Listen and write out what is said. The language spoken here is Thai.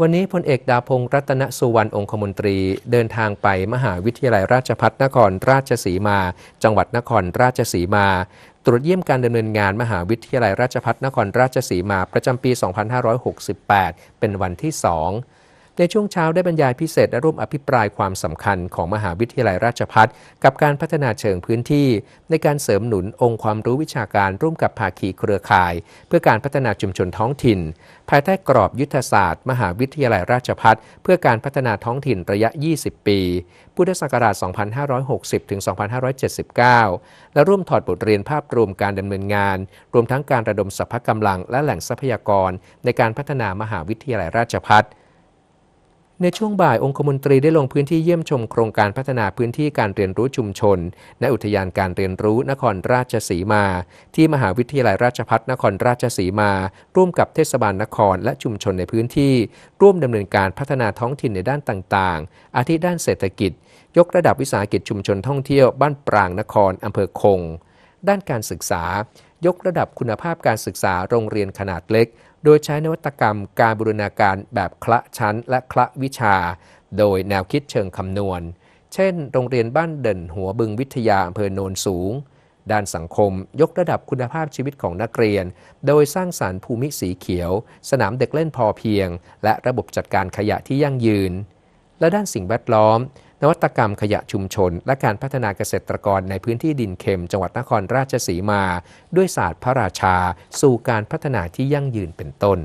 วันนี้พลเอกดาพงศ์รัตนสุวรรณองคมนตรีเดินทางไปมหาวิทยาลัยราชพัฒนครราชสีมา จังหวัดนครราชสีมา ตรวจเยี่ยมการดำเนินงานมหาวิทยาลัยราชพัฒนครราชสีมาประจำปี 2568 เป็นวันที่ 2 ในช่วงเช้าได้บรรยายพิเศษและร่วมอภิปรายความสำคัญของมหาวิทยาลัยราชภัฏกับการพัฒนาเชิงพื้นที่ ในการเสริมหนุนองค์ความรู้วิชาการร่วมกับภาคีเครือข่าย เพื่อการพัฒนาชุมชนท้องถิ่น ภายใต้กรอบยุทธศาสตร์ มหาวิทยาลัยราชภัฏเพื่อการพัฒนาท้องถิ่นระยะ 20 ปี พุทธศักราช 2560 ถึง 2579 และร่วมถอดบทเรียนภาพรวมการดำเนินงาน รวมทั้งการระดมสรรพกำลังและแหล่งทรัพยากร ในการพัฒนามหาวิทยาลัยราชภัฏ ในช่วงบ่ายองคมนตรีได้ลงพื้นที่เยี่ยมชมโครงการพัฒนาพื้นที่การเรียนรู้ชุมชน ณ อุทยานการเรียนรู้นครราชสีมา ที่มหาวิทยาลัยราชภัฏนครราชสีมา ร่วมกับเทศบาลนครและชุมชนในพื้นที่ ร่วมดำเนินการพัฒนาท้องถิ่นในด้านต่างๆ อาทิด้านเศรษฐกิจ ยกระดับวิสาหกิจชุมชนท่องเที่ยวบ้านปรางนครอำเภอคง ด้านการศึกษา ยกระดับคุณภาพการศึกษาโรงเรียนขนาดเล็ก โดยใช้นวัตกรรมการบูรณาการแบบคละชั้นและคละวิชา โดยแนวคิดเชิงคำนวณ เช่น โรงเรียนบ้านเด่นหัวบึงวิทยาอำเภอโนนสูง ด้านสังคม ยกระดับคุณภาพชีวิตของนักเรียน โดยสร้างสารรค์ภูมิสีเขียว สนามเด็กเล่นพอเพียง และระบบจัดการขยะที่ยั่งยืน และด้านสิ่งแวดล้อม นวัตกรรมขยะชุมชน และการพัฒนาเกษตรกรในพื้นที่ดินเค็ม จังหวัดนครราชสีมา ด้วยศาสตร์พระราชา สู่การพัฒนาที่ยั่งยืนเป็นต้น